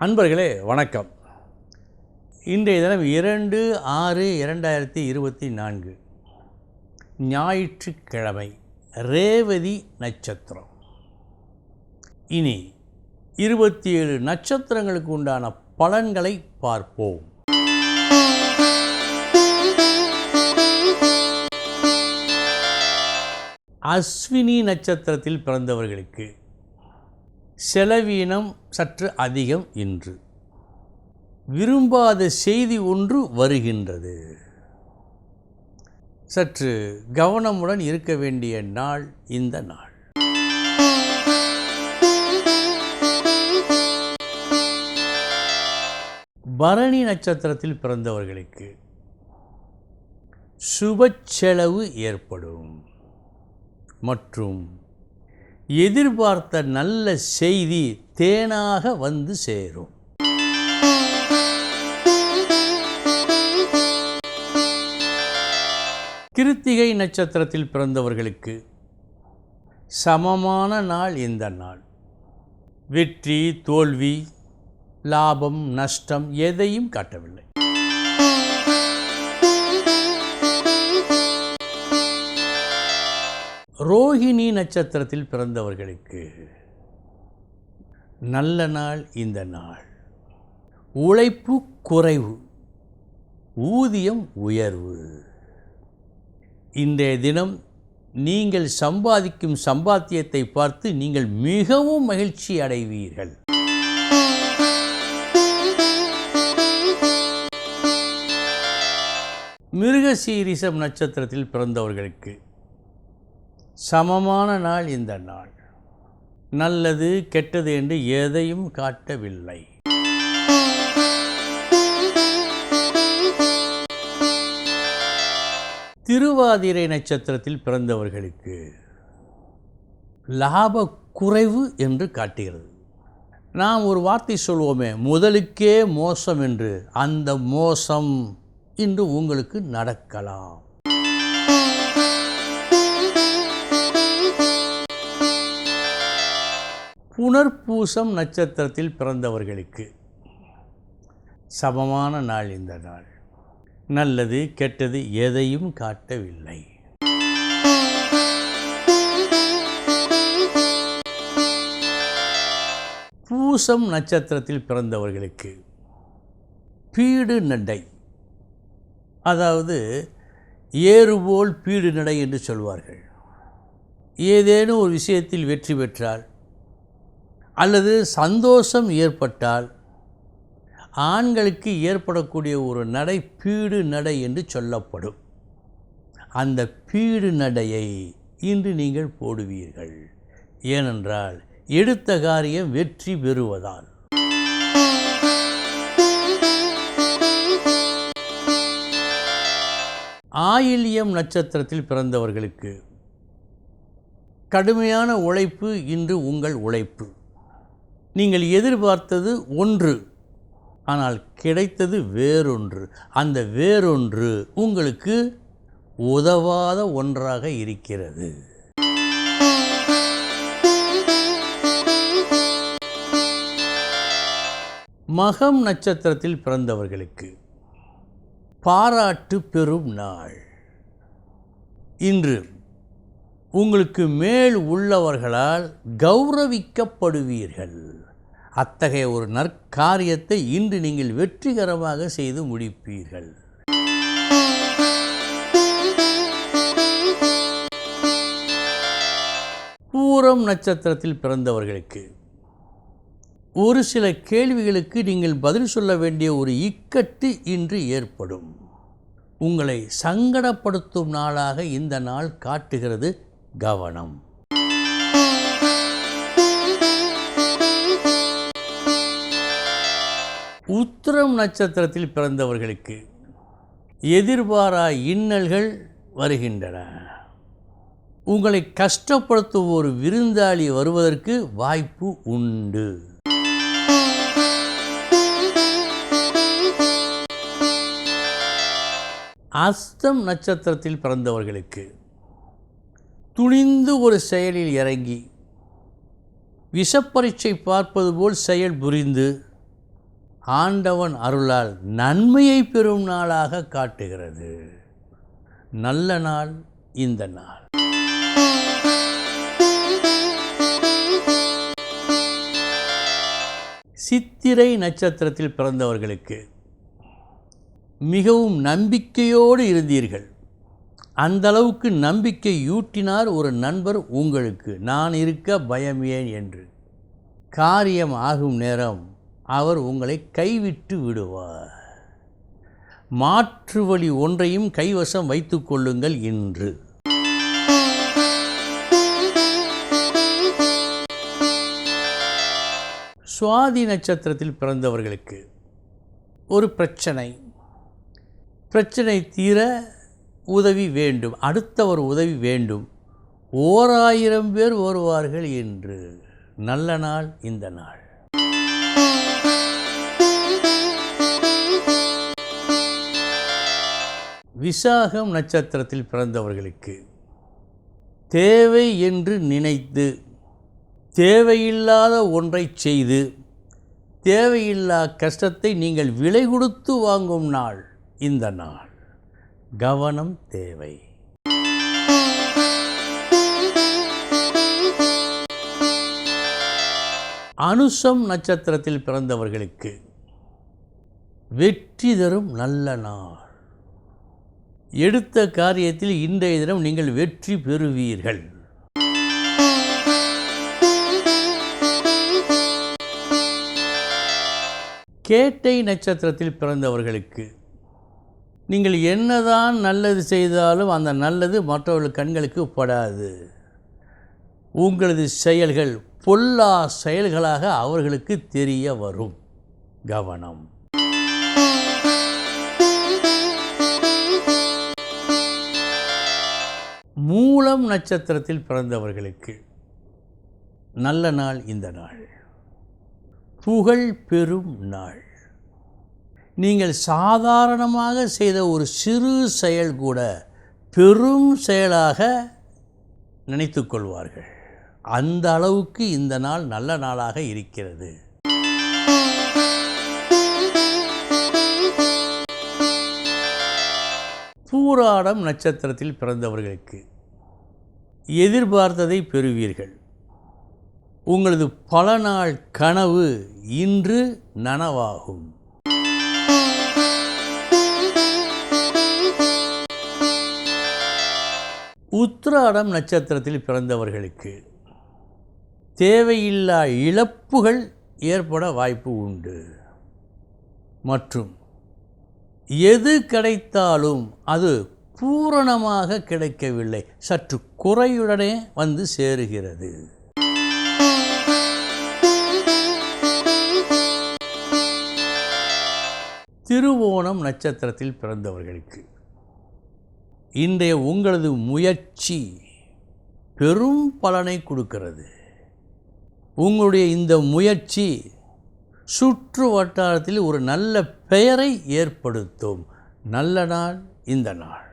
அன்பர்களே வணக்கம். இன்றைய தினம் இரண்டு ஆறு இரண்டாயிரத்தி இருபத்தி நான்கு. ஞாயிற்றுக்கிழமை ரேவதி நட்சத்திரம். இனி இருபத்தி ஏழு நட்சத்திரங்களுக்கு உண்டான பலன்களை பார்ப்போம். அஸ்வினி நட்சத்திரத்தில் பிறந்தவர்களுக்கு செலவீனம் சற்று அதிகம் இன்று. விரும்பாத செய்தி ஒன்று வருகின்றது. சற்று கவனமுடன் இருக்க வேண்டிய நாள் இந்த நாள். பரணி நட்சத்திரத்தில் பிறந்தவர்களுக்கு சுப செலவு ஏற்படும். மற்றும் எதிர்பார்த்த நல்ல செய்தி தேனாக வந்து சேரும். கிருத்திகை நட்சத்திரத்தில் பிறந்தவர்களுக்கு சமமான நாள் இந்த நாள். வெற்றி தோல்வி லாபம் நஷ்டம் எதையும் காட்டவில்லை. ரோஹிணி நட்சத்திரத்தில் பிறந்தவர்களுக்கு நல்ல நாள் இந்த நாள். உழைப்பு குறைவு ஊதியம் உயர்வு. இன்றைய தினம் நீங்கள் சம்பாதிக்கும் சம்பாத்தியத்தை பார்த்து நீங்கள் மிகவும் மகிழ்ச்சி அடைவீர்கள். மிருகசீரிசம் நட்சத்திரத்தில் பிறந்தவர்களுக்கு சமமான நாள் இந்த நாள். நல்லது கெட்டது என்று எதையும் காட்டவில்லை. திருவாதிரை நட்சத்திரத்தில் பிறந்தவர்களுக்கு லாப குறைவு என்று காட்டுகிறது. நாம் ஒரு வார்த்தை சொல்வோமே முதலுக்கே மோசம் என்று. அந்த மோசம் இன்று உங்களுக்கு நடக்கலாம். புனர்பூசம் நட்சத்திரத்தில் பிறந்தவர்களுக்கு சமமான நாள் இந்த நாள். நல்லது கெட்டது எதையும் காட்டவில்லை. பூசம் நட்சத்திரத்தில் பிறந்தவர்களுக்கு பீடு நடை அதாவது ஏறுபோல் பீடு நடை என்று சொல்வார்கள். ஏதேனும் ஒரு விஷயத்தில் வெற்றி பெற்றால் அல்லது சந்தோஷம் ஏற்பட்டால் ஆண்களுக்கு ஏற்படக்கூடிய ஒரு நடை பீடு நடை என்று சொல்லப்படும். அந்த பீடு நடையை இன்று நீங்கள் போடுவீர்கள். ஏனென்றால் எடுத்த காரியம் வெற்றி பெறுவதால். ஆயில்யம் நட்சத்திரத்தில் பிறந்தவர்களுக்கு கடுமையான உழைப்பு இன்று உங்கள் உழைப்பு. நீங்கள் எதிர்பார்த்தது ஒன்று ஆனால் கிடைத்தது வேறொன்று. அந்த வேறொன்று உங்களுக்கு உதவாத ஒன்றாக இருக்கிறது. மகம் நட்சத்திரத்தில் பிறந்தவர்களுக்கு பாராட்டு பெறும் நாள். இன்று உங்களுக்கு மேல் உள்ளவர்களால் கௌரவிக்கப்படுவீர்கள். அத்தகைய ஒரு நற்காரியத்தை இன்று நீங்கள் வெற்றிகரமாக செய்து முடிப்பீர்கள். பூரம் நட்சத்திரத்தில் பிறந்தவர்களுக்கு ஒரு சில கேள்விகளுக்கு நீங்கள் பதில் சொல்ல வேண்டிய ஒரு இக்கட்டு இன்று ஏற்படும். உங்களை சங்கடப்படுத்தும் நாளாக இந்த நாள் காட்டுகிறது கவனம். உத்திரம் நட்சத்திரத்தில் பிறந்தவர்களுக்கு எதிர்பாரா இன்னல்கள் வருகின்றன. உங்களை கஷ்டப்படுத்தும் ஒரு விருந்தாளி வருவதற்கு வாய்ப்பு உண்டு. அஸ்தம் நட்சத்திரத்தில் பிறந்தவர்களுக்கு துணிந்து ஒரு செயலில் இறங்கி விஷப்பரீட்சை பார்ப்பது போல் செயல் புரிந்து ஆண்டவன் அருளால் நன்மையை பெறும் நாளாக காட்டுகிறது. நல்ல நாள் இந்த நாள். சித்திரை நட்சத்திரத்தில் பிறந்தவர்களுக்கு மிகவும் நம்பிக்கையோடு இருந்தீர்கள். அந்தளவுக்கு நம்பிக்கை யூட்டினார் ஒரு நண்பர் உங்களுக்கு நான் இருக்க பயம் ஏன்? என்று. காரியம் ஆகும் நேரம் அவர் உங்களை கைவிட்டு விடுவார். மாற்று வழி ஒன்றையும் கைவசம் வைத்து கொள்ளுங்கள் இன்று. சுவாதி நட்சத்திரத்தில் பிறந்தவர்களுக்கு ஒரு பிரச்சனை. பிரச்சனை தீர உதவி வேண்டும். அடுத்தவர் உதவி வேண்டும். ஓர் ஆயிரம் பேர் வருவார்கள் என்று நல்ல நாள் இந்த நாள். விசாகம் நட்சத்திரத்தில் பிறந்தவர்களுக்கு தேவை என்று நினைத்து தேவையில்லாத ஒன்றை செய்து தேவையில்லா கஷ்டத்தை நீங்கள் விலை கொடுத்து வாங்கும் நாள் இந்த நாள். கவனம் தேவை. அனுஷம் நட்சத்திரத்தில் பிறந்தவர்களுக்கு வெற்றி தரும் நல்ல நாள். எடுத்த காரியத்தில் இன்றைய தினம் நீங்கள் வெற்றி பெறுவீர்கள். கேட்டை நட்சத்திரத்தில் பிறந்தவர்களுக்கு நீங்கள் என்னதான் நல்லது செய்தாலும் அந்த நல்லது மற்றவர்கள் கண்களுக்கு படாது. உங்களது செயல்கள் பொல்லா செயல்களாக அவர்களுக்கு தெரிய வரும். கவனம். மூலம் நட்சத்திரத்தில் பிறந்தவர்களுக்கு நல்ல நாள் இந்த நாள். புகழ் பெறும் நாள். நீங்கள் சாதாரணமாக செய்த ஒரு சிறு செயல் கூட பெரும் செயலாக நினைத்து கொள்வார்கள். அந்த அளவுக்கு இந்த நாள் நல்ல நாளாக இருக்கிறது. பூராடம் நட்சத்திரத்தில் பிறந்தவர்களுக்கு எதிர்பார்த்ததை பெறுவீர்கள். உங்களது பல நாள் கனவு இன்று நனவாகும். உத்திராடம் நட்சத்திரத்தில் பிறந்தவர்களுக்கு தேவையில்லா இழப்புகள் ஏற்பட வாய்ப்பு உண்டு. மற்றும் எது கிடைத்தாலும் அது பூரணமாக கிடைக்கவில்லை. சற்று குறையுடனே வந்து சேருகிறது. திருவோணம் நட்சத்திரத்தில் பிறந்தவர்களுக்கு. இன்றைய உங்களது முயற்சி பெரும் பலனை கொடுக்கிறது. உங்களுடைய இந்த முயற்சி சுற்று வட்டாரத்தில் ஒரு நல்ல பெயரை ஏற்படுத்தும். நல்ல நாள் இந்த நாள்.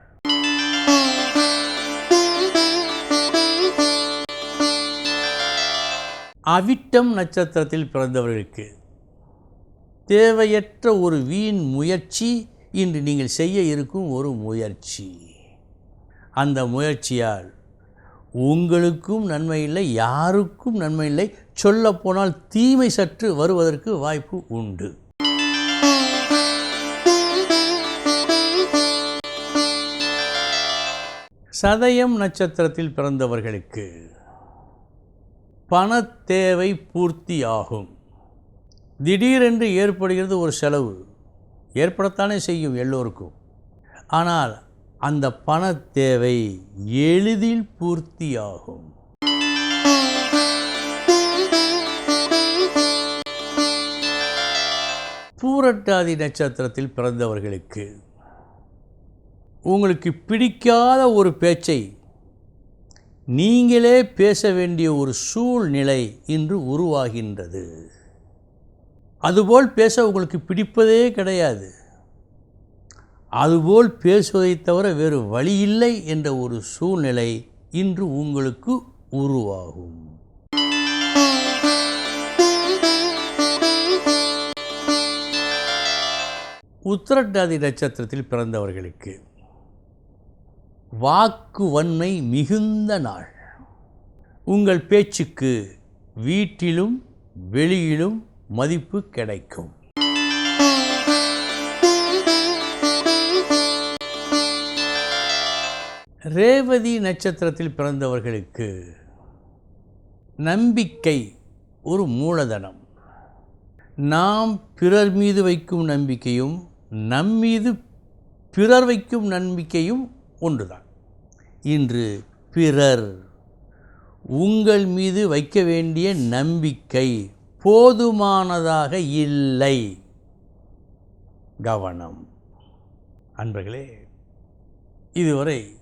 அவிட்டம் நட்சத்திரத்தில் பிறந்தவர்களுக்கு தேவையற்ற ஒரு வீண் முயற்சி இன்று நீங்கள் செய்ய இருக்கும் ஒரு முயற்சி. அந்த முயற்சியால் உங்களுக்கும் நன்மை இல்லை யாருக்கும் நன்மை இல்லை. சொல்லப்போனால் தீமை சற்று வருவதற்கு வாய்ப்பு உண்டு. சதயம் நட்சத்திரத்தில் பிறந்தவர்களுக்கு பணத்தேவை பூர்த்தியாகும். திடீரென்று ஏற்படுகிறது ஒரு செலவு. ஏற்படத்தானே செய்யும் எல்லோருக்கும். ஆனால் அந்த பண தேவை எளிதில் பூர்த்தியாகும். பூரட்டாதி நட்சத்திரத்தில் பிறந்தவர்களுக்கு உங்களுக்கு பிடிக்காத ஒரு பேச்சை நீங்களே பேச வேண்டிய ஒரு சூழ்நிலை இன்று உருவாகின்றது. அதுபோல் பேச உங்களுக்கு பிடிப்பதே கிடையாது. அதுபோல் பேசுவதைத் தவிர வேறு வழியில்லை என்ற ஒரு சூழ்நிலை இன்று உங்களுக்கு உருவாகும். உத்திரட்டாதி நட்சத்திரத்தில் பிறந்தவர்களுக்கு வாக்கு வன்மை மிகுந்த நாள். உங்கள் பேச்சுக்கு வீட்டிலும் வெளியிலும் மதிப்பு கிடைக்கும். ரேவதி நட்சத்திரத்தில் பிறந்தவர்களுக்கு நம்பிக்கை ஒரு மூலதனம். நாம் பிறர் மீது வைக்கும் நம்பிக்கையும் நம் மீது பிறர் வைக்கும் நம்பிக்கையும் ஒன்றுதான். இன்று பிறர் உங்கள் மீது வைக்க வேண்டிய நம்பிக்கை போதுமானதாக இல்லை. கவனம். அன்பர்களே இதுவரை